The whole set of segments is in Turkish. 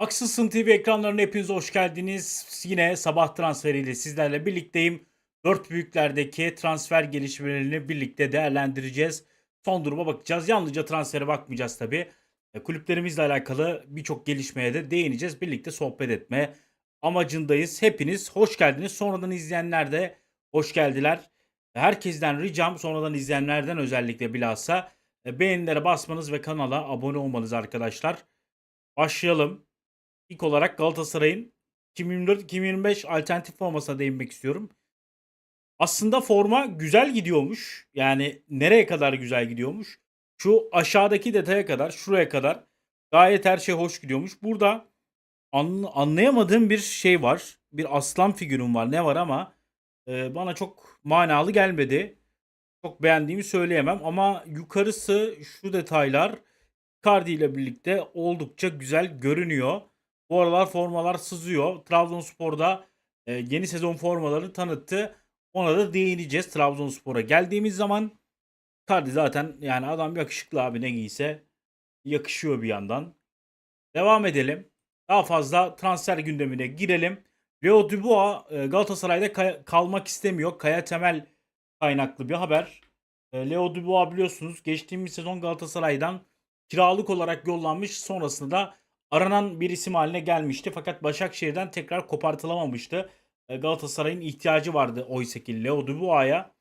Haksızsın TV ekranlarına hepiniz hoş geldiniz. Yine sabah transferiyle sizlerle birlikteyim. Dört büyüklerdeki transfer gelişmelerini birlikte değerlendireceğiz. Son duruma bakacağız. Yalnızca transfere bakmayacağız tabii. E, Kulüplerimizle alakalı birçok gelişmeye de değineceğiz. Birlikte sohbet etme amacındayız. Hepiniz hoş geldiniz. Sonradan izleyenler de hoş geldiler. Herkesten ricam sonradan izleyenlerden özellikle bilhassa e, beğenilere basmanız ve kanala abone olmanız arkadaşlar. Başlayalım. İlk olarak Galatasaray'ın 2024-2025 alternatif formasına değinmek istiyorum. Aslında forma güzel gidiyormuş. Yani nereye kadar güzel gidiyormuş? Şu aşağıdaki detaya kadar, şuraya kadar gayet her şey hoş gidiyormuş. Burada an- anlayamadığım bir şey var. Bir aslan figürüm var. Ne var ama e, bana çok manalı gelmedi. Çok beğendiğimi söyleyemem ama yukarısı şu detaylar Icardi ile birlikte oldukça güzel görünüyor. Bu aralar formalar sızıyor. Trabzonspor'da e, yeni sezon formalarını tanıttı. Ona da değineceğiz Trabzonspor'a. Geldiğimiz zaman Icardi zaten yani adam yakışıklı abi ne giyse yakışıyor bir yandan. Devam edelim. Daha fazla transfer gündemine girelim. Leo Dubois e, Galatasaray'da kalmak istemiyor. Kaya Temel kaynaklı bir haber. E, Leo Dubois biliyorsunuz geçtiğimiz sezon Galatasaray'dan kiralık olarak yollanmış. Sonrasında da aranan bir isim haline gelmişti. Fakat Başakşehir'den tekrar kopartılamamıştı. E, Galatasaray'ın ihtiyacı vardı oysa ki Leo Dubois'a.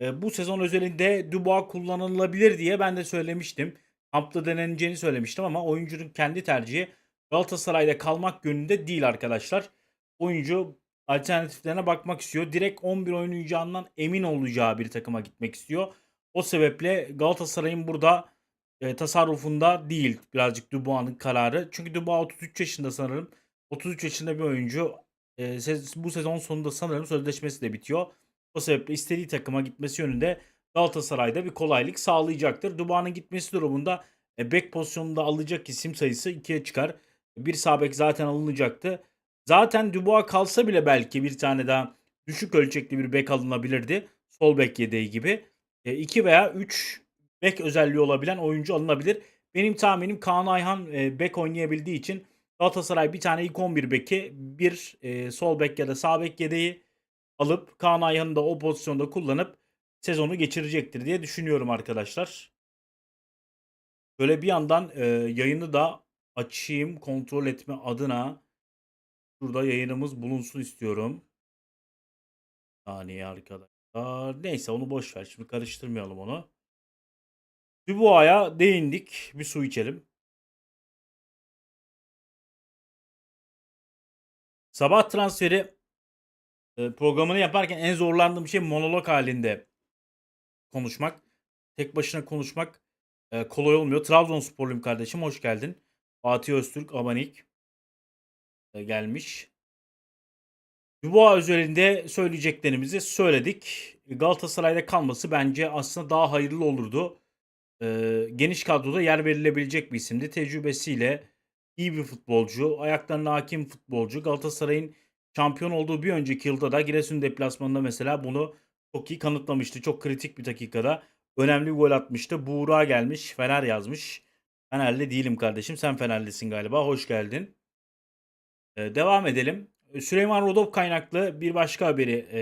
E, bu sezon özelinde Dubois kullanılabilir diye ben de söylemiştim. Kampta deneneceğini söylemiştim ama oyuncunun kendi tercihi Galatasaray'da kalmak yönünde değil arkadaşlar. Oyuncu alternatiflerine bakmak istiyor. Direkt 11 oynayacağından emin olacağı bir takıma gitmek istiyor. O sebeple Galatasaray'ın burada e, tasarrufunda değil birazcık Dubois'ın kararı. Çünkü Dubois 33 yaşında sanırım. 33 yaşında bir oyuncu. E, bu sezon sonunda sanırım sözleşmesi de bitiyor. O sebeple istediği takıma gitmesi yönünde Galatasaray'da bir kolaylık sağlayacaktır. Dubois'ın gitmesi durumunda e, bek pozisyonunda alacak isim sayısı 2'ye çıkar. Bir sağ bek zaten alınacaktı. Zaten Dubois kalsa bile belki bir tane daha düşük ölçekli bir bek alınabilirdi. Sol bek yedeği gibi. 2 veya 3 bek özelliği olabilen oyuncu alınabilir. Benim tahminim Kaan Ayhan e, bek oynayabildiği için Galatasaray bir tane ilk 11 beki bir e, sol bek ya da sağ bek yedeği alıp Kaan Ayhan'ı da o pozisyonda kullanıp sezonu geçirecektir diye düşünüyorum arkadaşlar. Böyle bir yandan e, yayını da açayım kontrol etme adına. Şurada yayınımız bulunsun istiyorum. Saniye arkadaşlar. Neyse onu boş ver. Şimdi karıştırmayalım onu. Dubois'a değindik. Bir su içelim. Sabah transferi e, programını yaparken en zorlandığım şey monolog halinde konuşmak. Tek başına konuşmak e, kolay olmuyor. Trabzonsporluyum kardeşim. Hoş geldin. Fatih Öztürk, Abanik e, gelmiş. Dubois üzerinde söyleyeceklerimizi söyledik. Galatasaray'da kalması bence aslında daha hayırlı olurdu. Ee, geniş kadroda yer verilebilecek bir isimdi. Tecrübesiyle iyi bir futbolcu, ayaklarına hakim futbolcu. Galatasaray'ın şampiyon olduğu bir önceki yılda da Giresun deplasmanında mesela bunu çok iyi kanıtlamıştı. Çok kritik bir dakikada önemli bir gol atmıştı. Buğra gelmiş, Fener yazmış. Fenerli değilim kardeşim. Sen Fenerlisin galiba. Hoş geldin. Ee, devam edelim. Süleyman Rodop kaynaklı bir başka haberi e,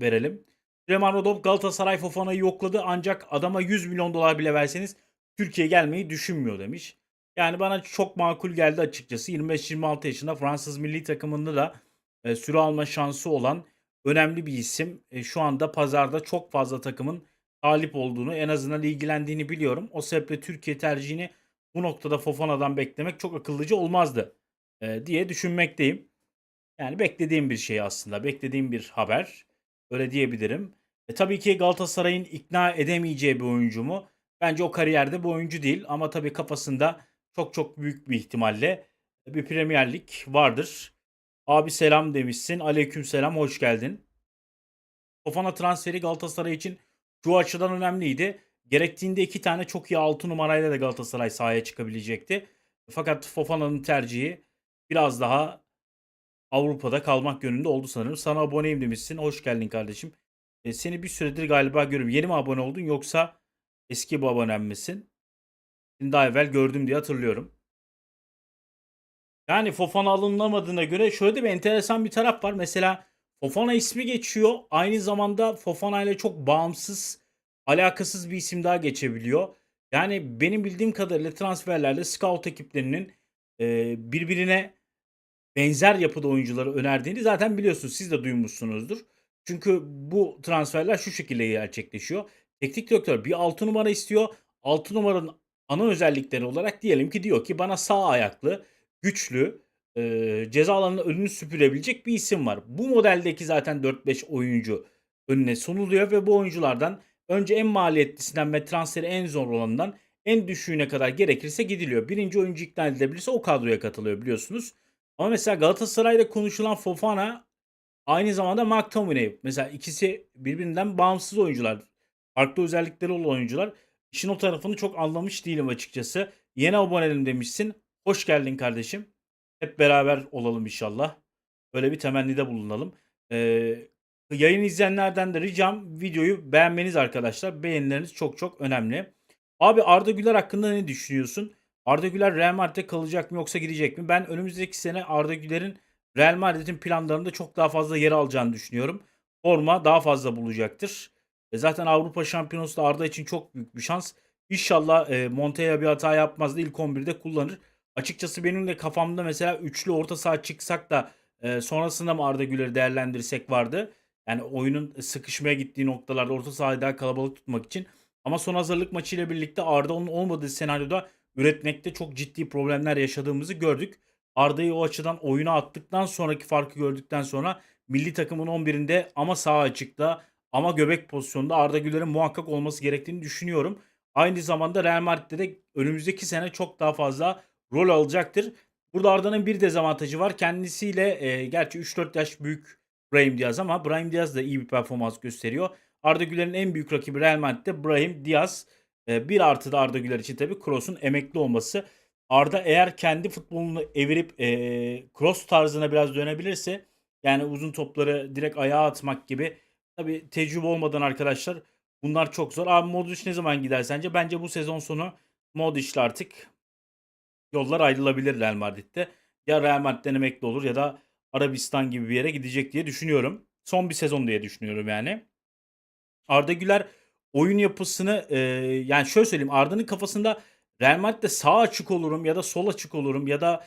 verelim. Süleyman Rodop Galatasaray Fofana'yı yokladı ancak adama 100 milyon dolar bile verseniz Türkiye'ye gelmeyi düşünmüyor demiş. Yani bana çok makul geldi açıkçası. 25-26 yaşında Fransız milli takımında da e, süre alma şansı olan önemli bir isim. E, şu anda pazarda çok fazla takımın talip olduğunu en azından ilgilendiğini biliyorum. O sebeple Türkiye tercihini bu noktada Fofana'dan beklemek çok akıllıca olmazdı e, diye düşünmekteyim. Yani beklediğim bir şey aslında. Beklediğim bir haber. Öyle diyebilirim. E, tabii ki Galatasaray'ın ikna edemeyeceği bir oyuncu mu? Bence o kariyerde bu oyuncu değil. Ama tabii kafasında çok çok büyük bir ihtimalle bir Premier Lig vardır. Abi selam demişsin. Aleyküm selam. Hoş geldin. Fofana transferi Galatasaray için şu açıdan önemliydi. Gerektiğinde iki tane çok iyi 6 numarayla da Galatasaray sahaya çıkabilecekti. Fakat Fofana'nın tercihi biraz daha Avrupa'da kalmak yönünde oldu sanırım. Sana aboneyim demişsin. Hoş geldin kardeşim. E, seni bir süredir galiba görüyorum. Yeni mi abone oldun yoksa eski bir abonem misin? Seni daha evvel gördüm diye hatırlıyorum. Yani Fofana alınamadığına göre şöyle de bir enteresan bir taraf var. Mesela Fofana ismi geçiyor. Aynı zamanda Fofana ile çok bağımsız, alakasız bir isim daha geçebiliyor. Yani benim bildiğim kadarıyla transferlerde scout ekiplerinin e, birbirine benzer yapıda oyuncuları önerdiğini zaten biliyorsunuz. Siz de duymuşsunuzdur. Çünkü bu transferler şu şekilde gerçekleşiyor. Teknik direktör bir 6 numara istiyor. 6 numaranın ana özellikleri olarak diyelim ki diyor ki bana sağ ayaklı, güçlü, e, ceza alanının önünü süpürebilecek bir isim var. Bu modeldeki zaten 4-5 oyuncu önüne sunuluyor ve bu oyunculardan önce en maliyetlisinden ve transferi en zor olanından en düşüğüne kadar gerekirse gidiliyor. Birinci oyuncu ikna edilebilirse o kadroya katılıyor biliyorsunuz. Ama mesela Galatasaray'da konuşulan Fofana aynı zamanda McTominay. Mesela ikisi birbirinden bağımsız oyuncular. Farklı özellikleri olan oyuncular. İşin o tarafını çok anlamış değilim açıkçası. Yeni abonelim demişsin. Hoş geldin kardeşim. Hep beraber olalım inşallah. Böyle bir temennide bulunalım. Ee, yayın izleyenlerden de ricam videoyu beğenmeniz arkadaşlar. Beğenileriniz çok çok önemli. Abi Arda Güler hakkında ne düşünüyorsun? Arda Güler Real Madrid'de kalacak mı yoksa gidecek mi? Ben önümüzdeki sene Arda Güler'in Real Madrid'in planlarında çok daha fazla yer alacağını düşünüyorum. Forma daha fazla bulacaktır. E zaten Avrupa Şampiyonası da Arda için çok büyük bir şans. İnşallah e, Montella bir hata yapmaz da ilk 11'de kullanır. Açıkçası benim de kafamda mesela üçlü orta saha çıksak da e, sonrasında mı Arda Güler'i değerlendirsek vardı. Yani oyunun sıkışmaya gittiği noktalarda orta sahayı daha kalabalık tutmak için. Ama son hazırlık maçıyla birlikte Arda onun olmadığı senaryoda üretmekte çok ciddi problemler yaşadığımızı gördük. Arda'yı o açıdan oyuna attıktan sonraki farkı gördükten sonra milli takımın 11'inde ama sağ açıkta ama göbek pozisyonunda Arda Güler'in muhakkak olması gerektiğini düşünüyorum. Aynı zamanda Real Madrid'de de önümüzdeki sene çok daha fazla rol alacaktır. Burada Arda'nın bir dezavantajı var. Kendisiyle e, gerçi 3-4 yaş büyük Brahim Diaz ama Brahim Diaz da iyi bir performans gösteriyor. Arda Güler'in en büyük rakibi Real Madrid'de Brahim Diaz. E, bir artı da Arda Güler için tabii Kroos'un emekli olması. Arda eğer kendi futbolunu evirip e, cross tarzına biraz dönebilirse yani uzun topları direkt ayağa atmak gibi tabi tecrübe olmadan arkadaşlar bunlar çok zor. Abi Modric ne zaman gider sence? Bence bu sezon sonu Modric'le artık yollar ayrılabilir Real Madrid'de. Ya Real Madrid'den emekli olur ya da Arabistan gibi bir yere gidecek diye düşünüyorum. Son bir sezon diye düşünüyorum yani. Arda Güler oyun yapısını e, yani şöyle söyleyeyim Arda'nın kafasında Real Madrid'de sağ açık olurum ya da sol açık olurum ya da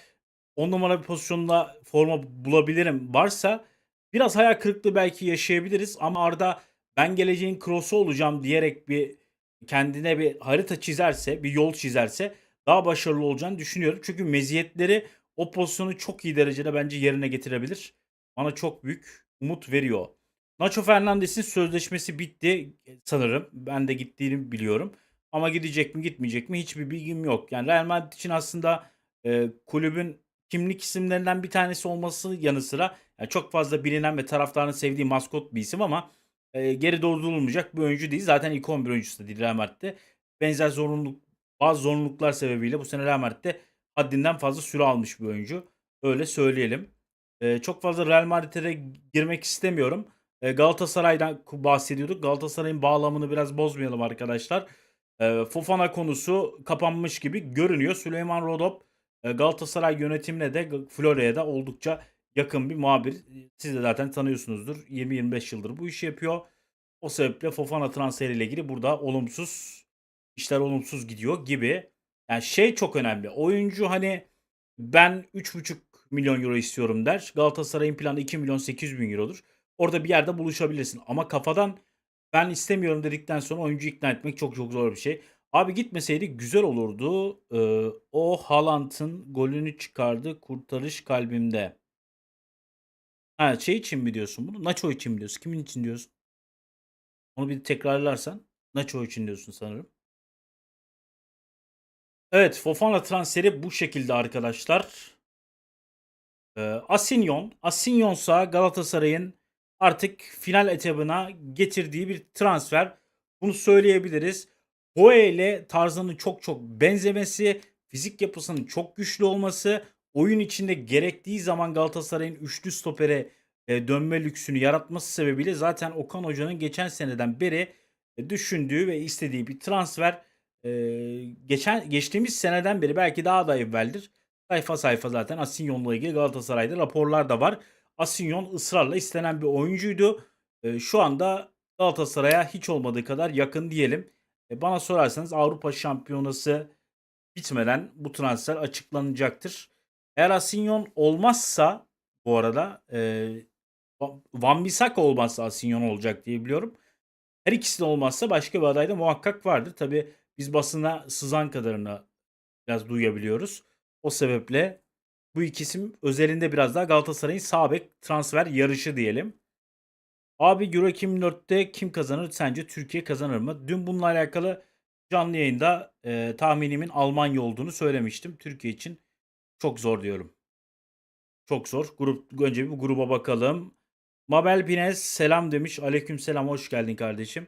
10 numara bir pozisyonda forma bulabilirim varsa biraz hayal kırıklığı belki yaşayabiliriz ama Arda ben geleceğin cross'u olacağım diyerek bir kendine bir harita çizerse, bir yol çizerse daha başarılı olacağını düşünüyorum. Çünkü meziyetleri o pozisyonu çok iyi derecede bence yerine getirebilir. Bana çok büyük umut veriyor. Nacho Fernandes'in sözleşmesi bitti sanırım. Ben de gittiğini biliyorum. Ama gidecek mi gitmeyecek mi hiçbir bilgim yok. Yani Real Madrid için aslında e, kulübün kimlik isimlerinden bir tanesi olması yanı sıra yani çok fazla bilinen ve taraftarın sevdiği maskot bir isim ama e, geri durdurulmayacak bir oyuncu değil. Zaten ilk 11 oyuncusu da Real Madrid'de. Benzer zorunluluk bazı zorunluluklar sebebiyle bu sene Real Madrid'de haddinden fazla süre almış bir oyuncu. Öyle söyleyelim. E, çok fazla Real Madrid'e girmek istemiyorum. E, Galatasaray'dan bahsediyorduk. Galatasaray'ın bağlamını biraz bozmayalım arkadaşlar. E, Fofana konusu kapanmış gibi görünüyor. Süleyman Rodop e, Galatasaray yönetimine de Florya'ya da oldukça yakın bir muhabir. Siz de zaten tanıyorsunuzdur. 20-25 yıldır bu işi yapıyor. O sebeple Fofana transferiyle ilgili burada olumsuz işler olumsuz gidiyor gibi. Yani şey çok önemli. Oyuncu hani ben 3,5 milyon euro istiyorum der. Galatasaray'ın planı 2 milyon 800 bin eurodur. Orada bir yerde buluşabilirsin. Ama kafadan ben istemiyorum dedikten sonra oyuncu ikna etmek çok çok zor bir şey. Abi gitmeseydi güzel olurdu. Ee, o Haaland'ın golünü çıkardı. Kurtarış kalbimde. Ha şey için mi diyorsun bunu? Nacho için mi diyorsun? Kimin için diyorsun? Onu bir tekrarlarsan. Nacho için diyorsun sanırım. Evet Fofana transferi bu şekilde arkadaşlar. Ee, Asinyon. Asinyonsa Galatasaray'ın artık final etabına getirdiği bir transfer. Bunu söyleyebiliriz. Boye ile Tarzan'ın çok çok benzemesi, fizik yapısının çok güçlü olması, oyun içinde gerektiği zaman Galatasaray'ın üçlü stopere e, dönme lüksünü yaratması sebebiyle zaten Okan Hoca'nın geçen seneden beri e, düşündüğü ve istediği bir transfer. E, geçen geçtiğimiz seneden beri belki daha da evveldir. sayfa sayfa zaten Asinyon'la ilgili Galatasaray'da raporlar da var. Asinyon ısrarla istenen bir oyuncuydu. E, şu anda Galatasaray'a hiç olmadığı kadar yakın diyelim. E, bana sorarsanız Avrupa Şampiyonası bitmeden bu transfer açıklanacaktır. Eğer Asinyon olmazsa bu arada e, Va- Van Bissaka olmazsa Asinyon olacak diye biliyorum. Her ikisi de olmazsa başka bir aday da muhakkak vardır. Tabi biz basına sızan kadarını biraz duyabiliyoruz. O sebeple bu iki isim özelinde biraz daha Galatasaray'ın sağ bek transfer yarışı diyelim. Abi Euro 2004'te kim kazanır sence Türkiye kazanır mı? Dün bununla alakalı canlı yayında e, tahminimin Almanya olduğunu söylemiştim. Türkiye için çok zor diyorum. Çok zor. Grup önce bir gruba bakalım. Mabel Pinez selam demiş. Aleyküm selam hoş geldin kardeşim.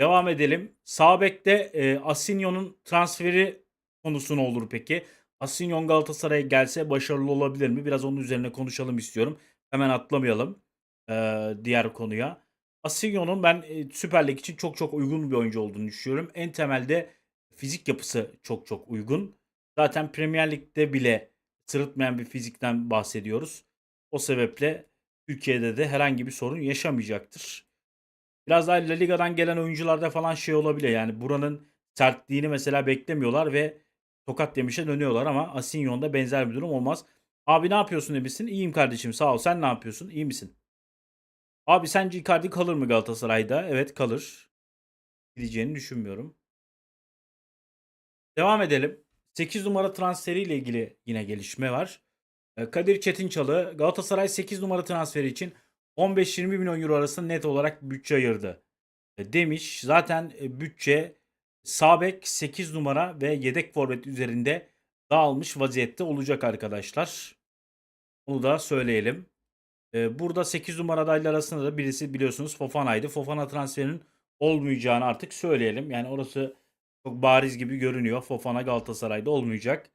Devam edelim. Sağ bekte e, Asinyon'un transferi konusu ne olur peki? Asinyon Galatasaray'a gelse başarılı olabilir mi? Biraz onun üzerine konuşalım istiyorum. Hemen atlamayalım e, diğer konuya. Asinyon'un ben e, Süper Lig için çok çok uygun bir oyuncu olduğunu düşünüyorum. En temelde fizik yapısı çok çok uygun. Zaten Premier Lig'de bile sırıtmayan bir fizikten bahsediyoruz. O sebeple Türkiye'de de herhangi bir sorun yaşamayacaktır. Biraz daha La Liga'dan gelen oyuncularda falan şey olabilir. Yani buranın sertliğini mesela beklemiyorlar ve tokat demişe dönüyorlar ama Asinyon'da benzer bir durum olmaz. Abi ne yapıyorsun demişsin. İyiyim kardeşim sağ ol. Sen ne yapıyorsun? İyi misin? Abi sence Icardi kalır mı Galatasaray'da? Evet kalır. Gideceğini düşünmüyorum. Devam edelim. 8 numara transferiyle ilgili yine gelişme var. E, Kadir Çetinçalı Galatasaray 8 numara transferi için 15-20 milyon euro arasında net olarak bütçe ayırdı. E, Demiş zaten e, bütçe sağ bek 8 numara ve yedek forvet üzerinde dağılmış vaziyette olacak arkadaşlar. Bunu da söyleyelim. E, Burada 8 numara adaylar arasında da birisi biliyorsunuz Fofana'ydı. Fofana transferinin olmayacağını artık söyleyelim. Yani orası çok bariz gibi görünüyor. Fofana Galatasaray'da olmayacak.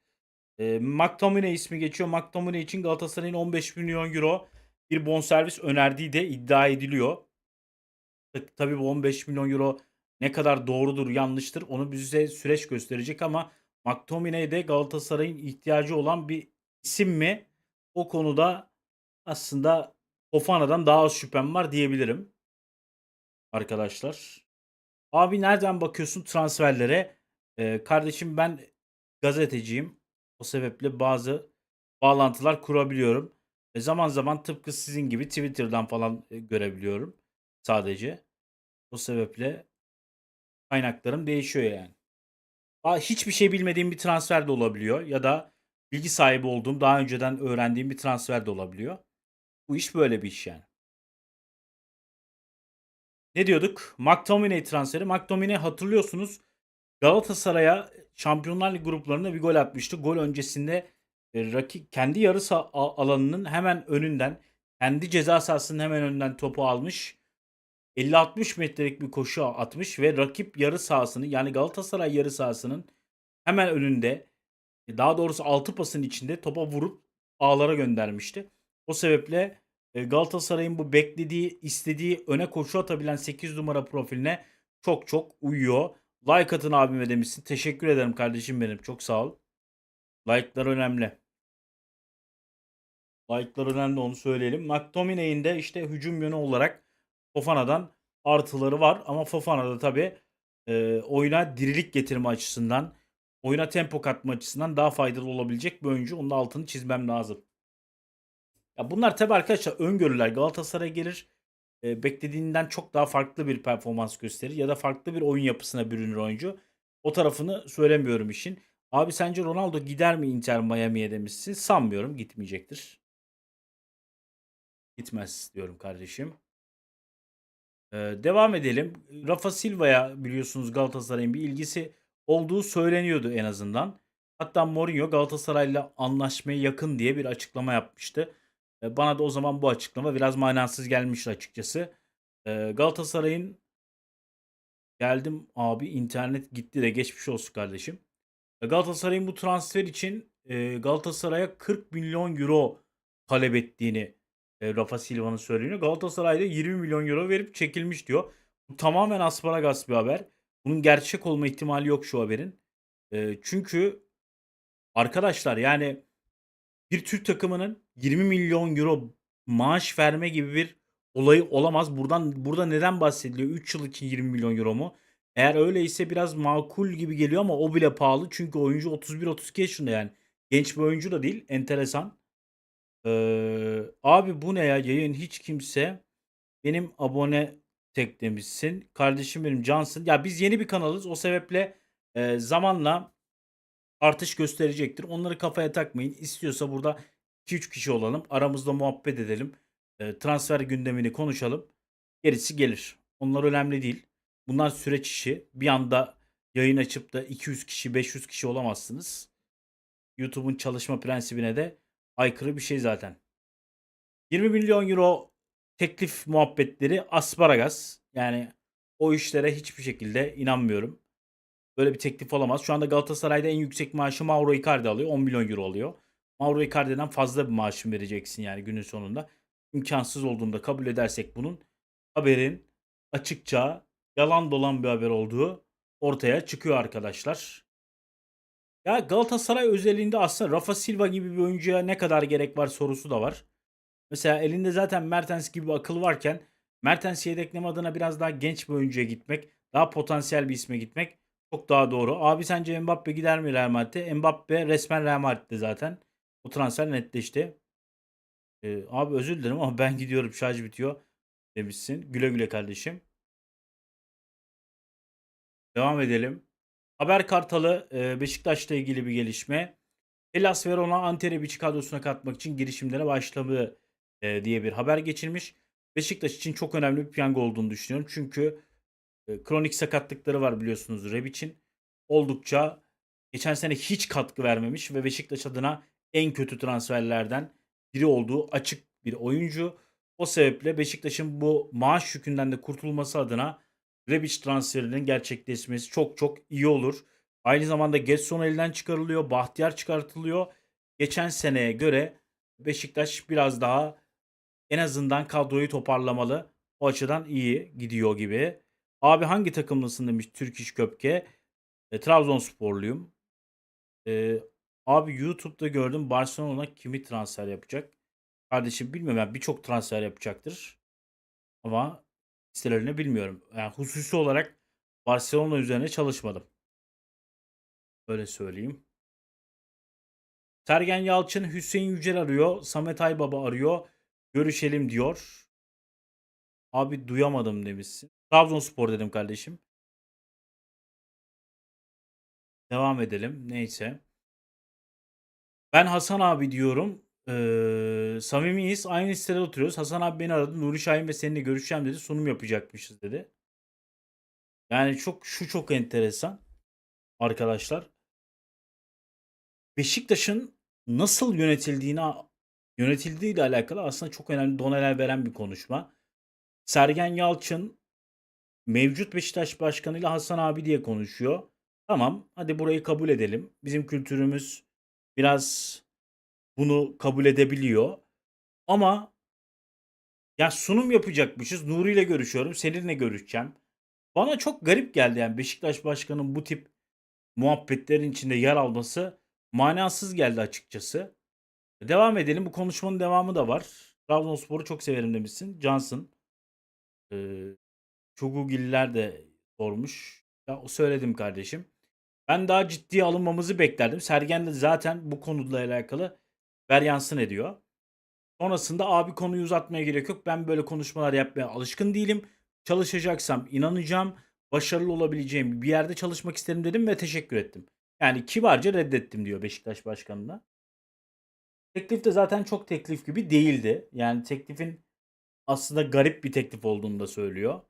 E, McTominay ismi geçiyor. McTominay için Galatasaray'ın 15 milyon euro bir bonservis önerdiği de iddia ediliyor. Tabii bu 15 milyon euro ne kadar doğrudur yanlıştır onu bize süreç gösterecek ama McTominay de Galatasaray'ın ihtiyacı olan bir isim mi? O konuda aslında Fofana'dan daha az şüphem var diyebilirim. Arkadaşlar. Abi nereden bakıyorsun transferlere? Ee, kardeşim ben gazeteciyim. O sebeple bazı bağlantılar kurabiliyorum. E zaman zaman tıpkı sizin gibi Twitter'dan falan e, görebiliyorum sadece. O sebeple kaynaklarım değişiyor yani. Hiçbir şey bilmediğim bir transfer de olabiliyor ya da bilgi sahibi olduğum, daha önceden öğrendiğim bir transfer de olabiliyor. Bu iş böyle bir iş yani. Ne diyorduk? McTominay transferi. McTominay hatırlıyorsunuz Galatasaray'a Şampiyonlar Ligi gruplarında bir gol atmıştı. Gol öncesinde e, rakip kendi yarı alanının hemen önünden, kendi ceza sahasının hemen önünden topu almış. 50-60 metrelik bir koşu atmış ve rakip yarı sahasını yani Galatasaray yarı sahasının hemen önünde daha doğrusu 6 pasın içinde topa vurup ağlara göndermişti. O sebeple e, Galatasaray'ın bu beklediği, istediği öne koşu atabilen 8 numara profiline çok çok uyuyor. Like atın abime demişsin. Teşekkür ederim kardeşim benim. Çok sağ ol. Like'lar önemli. Like'lar önemli onu söyleyelim. McTominay'in de işte hücum yönü olarak Fofana'dan artıları var. Ama Fofana'da tabii e, oyuna dirilik getirme açısından, oyuna tempo katma açısından daha faydalı olabilecek bir oyuncu. Onun altını çizmem lazım. Ya bunlar tabii arkadaşlar öngörüler. Galatasaray gelir e, beklediğinden çok daha farklı bir performans gösterir ya da farklı bir oyun yapısına bürünür oyuncu. O tarafını söylemiyorum işin. Abi sence Ronaldo gider mi Inter Miami'ye demişsin. Sanmıyorum gitmeyecektir. Gitmez diyorum kardeşim. Ee, devam edelim. Rafa Silva'ya biliyorsunuz Galatasaray'ın bir ilgisi olduğu söyleniyordu en azından. Hatta Mourinho Galatasaray'la anlaşmaya yakın diye bir açıklama yapmıştı. Ee, bana da o zaman bu açıklama biraz manasız gelmişti açıkçası. Ee, Galatasaray'ın geldim abi internet gitti de geçmiş olsun kardeşim. Ee, Galatasaray'ın bu transfer için e, Galatasaray'a 40 milyon euro talep ettiğini e, Rafa Silva'nın söyleniyor. Galatasaray'da 20 milyon euro verip çekilmiş diyor. Bu tamamen asparagas bir haber. Bunun gerçek olma ihtimali yok şu haberin. E, çünkü Arkadaşlar yani bir Türk takımının 20 milyon euro maaş verme gibi bir olayı olamaz. Buradan burada neden bahsediliyor? 3 yıl için 20 milyon euro mu? Eğer öyleyse biraz makul gibi geliyor ama o bile pahalı. Çünkü oyuncu 31-32 yaşında yani. Genç bir oyuncu da değil. Enteresan. Ee, abi bu ne ya? Yayın hiç kimse benim abone teklemişsin. Kardeşim benim Cansın. Ya biz yeni bir kanalız. O sebeple e, zamanla artış gösterecektir. Onları kafaya takmayın. İstiyorsa burada 2-3 kişi olalım. Aramızda muhabbet edelim. E, transfer gündemini konuşalım. Gerisi gelir. Onlar önemli değil. Bunlar süreç işi. Bir anda yayın açıp da 200 kişi, 500 kişi olamazsınız. YouTube'un çalışma prensibine de aykırı bir şey zaten. 20 milyon euro teklif muhabbetleri asparagas. Yani o işlere hiçbir şekilde inanmıyorum. Böyle bir teklif olamaz. Şu anda Galatasaray'da en yüksek maaşı Mauro Icardi alıyor. 10 milyon euro alıyor. Mauro Icardi'den fazla bir maaş mı vereceksin yani günün sonunda. İmkansız olduğunda kabul edersek bunun haberin açıkça yalan dolan bir haber olduğu ortaya çıkıyor arkadaşlar. Ya Galatasaray özelliğinde aslında Rafa Silva gibi bir oyuncuya ne kadar gerek var sorusu da var. Mesela elinde zaten Mertens gibi bir akıl varken Mertens'i yedekleme adına biraz daha genç bir oyuncuya gitmek, daha potansiyel bir isme gitmek çok daha doğru. Abi sence Mbappe gider mi Real Madrid'e? Mbappe resmen Real Madrid'de zaten. Bu transfer netleşti. Ee, abi özür dilerim ama ben gidiyorum şarj bitiyor demişsin. Güle güle kardeşim. Devam edelim. Haber Kartalı e, Beşiktaş'la ilgili bir gelişme. Hellas Verona Ante Rebic'i kadrosuna katmak için girişimlere başladı e, diye bir haber geçirmiş. Beşiktaş için çok önemli bir piyango olduğunu düşünüyorum. Çünkü e, kronik sakatlıkları var biliyorsunuz Rebic'in. Oldukça geçen sene hiç katkı vermemiş ve Beşiktaş adına en kötü transferlerden biri olduğu açık bir oyuncu. O sebeple Beşiktaş'ın bu maaş yükünden de kurtulması adına Rebic transferinin gerçekleşmesi çok çok iyi olur. Aynı zamanda Getson elden çıkarılıyor. Bahtiyar çıkartılıyor. Geçen seneye göre Beşiktaş biraz daha en azından kadroyu toparlamalı. O açıdan iyi gidiyor gibi. Abi hangi takımlısın demiş Türk İş Köpke. E, Trabzonsporluyum. E, abi YouTube'da gördüm Barcelona kimi transfer yapacak? Kardeşim bilmiyorum yani birçok transfer yapacaktır. Ama listelerini bilmiyorum. Yani hususi olarak Barcelona üzerine çalışmadım. Öyle söyleyeyim. Sergen Yalçın Hüseyin Yücel arıyor. Samet Aybaba arıyor. Görüşelim diyor. Abi duyamadım demişsin. Trabzonspor dedim kardeşim. Devam edelim. Neyse. Ben Hasan abi diyorum. Ee, samimiyiz. Aynı sitede oturuyoruz. Hasan abi beni aradı. Nuri Şahin ve seninle görüşeceğim dedi. Sunum yapacakmışız dedi. Yani çok şu çok enteresan arkadaşlar. Beşiktaş'ın nasıl yönetildiğine yönetildiği ile alakalı aslında çok önemli doneler veren bir konuşma. Sergen Yalçın mevcut Beşiktaş başkanıyla Hasan abi diye konuşuyor. Tamam hadi burayı kabul edelim. Bizim kültürümüz biraz bunu kabul edebiliyor. Ama ya sunum yapacakmışız. Nuri ile görüşüyorum. Seninle görüşeceğim. Bana çok garip geldi yani Beşiktaş başkanının bu tip muhabbetlerin içinde yer alması manasız geldi açıkçası. Devam edelim. Bu konuşmanın devamı da var. Trabzonspor'u çok severim demişsin. Cansın. Ee, Çogugiller de sormuş. Ya, söyledim kardeşim. Ben daha ciddiye alınmamızı beklerdim. Sergen de zaten bu konuyla alakalı veryansın ediyor. Sonrasında abi konuyu uzatmaya gerek yok. Ben böyle konuşmalar yapmaya alışkın değilim. Çalışacaksam inanacağım. Başarılı olabileceğim bir yerde çalışmak isterim dedim ve teşekkür ettim. Yani kibarca reddettim diyor Beşiktaş başkanına. Teklif de zaten çok teklif gibi değildi. Yani teklifin aslında garip bir teklif olduğunu da söylüyor.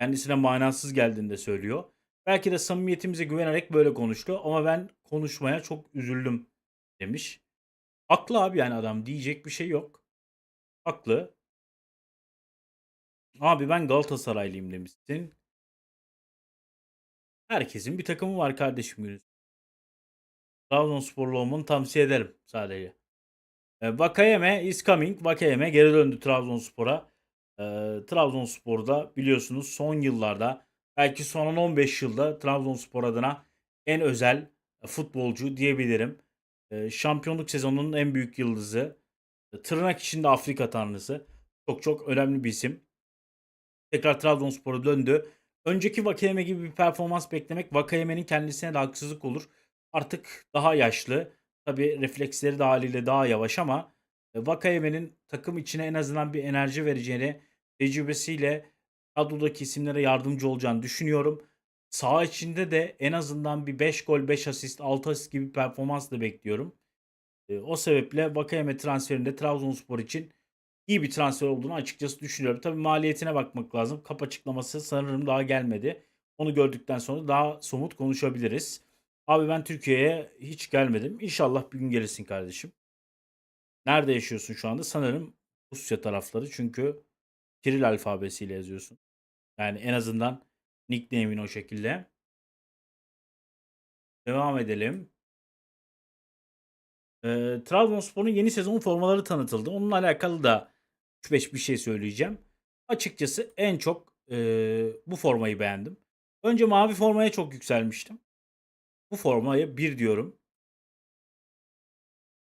Kendisine manasız geldiğini de söylüyor. Belki de samimiyetimize güvenerek böyle konuştu ama ben konuşmaya çok üzüldüm demiş. Haklı abi yani adam diyecek bir şey yok. Haklı. Abi ben Galatasaraylıyım demişsin. Herkesin bir takımı var kardeşim Yunus. Trabzonsporlu olmanı tavsiye ederim sadece. E, Vakayeme is coming. Vakayeme geri döndü Trabzonspor'a. E, Trabzonspor'da biliyorsunuz son yıllarda belki son 15 yılda Trabzonspor adına en özel futbolcu diyebilirim. Ee, şampiyonluk sezonunun en büyük yıldızı. e, Tırnak içinde Afrika tanrısı. Çok çok önemli bir isim. Tekrar Trabzonspor'a döndü. Önceki Vakayeme gibi bir performans beklemek Vakayeme'nin kendisine de haksızlık olur. Artık daha yaşlı. Tabi refleksleri de haliyle daha yavaş ama e, Vakayeme'nin takım içine en azından bir enerji vereceğini tecrübesiyle kadrodaki isimlere yardımcı olacağını düşünüyorum. Saha içinde de en azından bir 5 gol, 5 asist, 6 asist gibi performans da bekliyorum. E, o sebeple Vakayeme transferinde Trabzonspor için iyi bir transfer olduğunu açıkçası düşünüyorum. Tabii maliyetine bakmak lazım. Kap açıklaması sanırım daha gelmedi. Onu gördükten sonra daha somut konuşabiliriz. Abi ben Türkiye'ye hiç gelmedim. İnşallah bir gün gelirsin kardeşim. Nerede yaşıyorsun şu anda? Sanırım Rusya tarafları. Çünkü Kiril alfabesiyle yazıyorsun. Yani en azından nickname'in o şekilde. Devam edelim. Ee, Trabzonspor'un yeni sezon formaları tanıtıldı. Onunla alakalı da 3-5 bir şey söyleyeceğim. Açıkçası en çok e, bu formayı beğendim. Önce mavi formaya çok yükselmiştim. Bu formaya bir diyorum.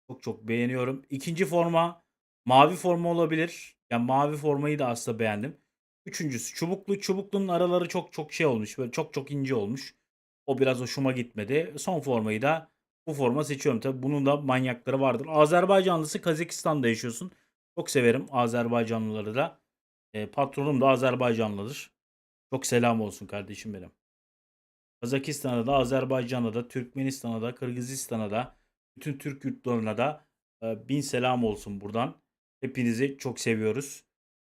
Çok çok beğeniyorum. İkinci forma mavi forma olabilir. Yani mavi formayı da aslında beğendim. Üçüncüsü çubuklu. Çubuklunun araları çok çok şey olmuş. Böyle çok çok ince olmuş. O biraz hoşuma gitmedi. Son formayı da bu forma seçiyorum. Tabi bunun da manyakları vardır. Azerbaycanlısı Kazakistan'da yaşıyorsun. Çok severim Azerbaycanlıları da. E, patronum da Azerbaycanlıdır. Çok selam olsun kardeşim benim. Kazakistan'a da, Azerbaycan'a da, Türkmenistan'a da, Kırgızistan'a da, bütün Türk yurtlarına da e, bin selam olsun buradan. Hepinizi çok seviyoruz.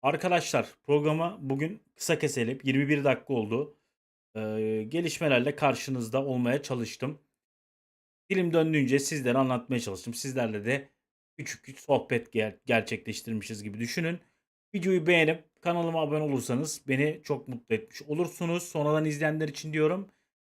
Arkadaşlar programı bugün kısa keselim. 21 dakika oldu. E, gelişmelerle karşınızda olmaya çalıştım. Dilim döndüğünce sizlere anlatmaya çalıştım. Sizlerle de küçük küçük sohbet ger- gerçekleştirmişiz gibi düşünün. Videoyu beğenip kanalıma abone olursanız beni çok mutlu etmiş olursunuz. Sonradan izleyenler için diyorum.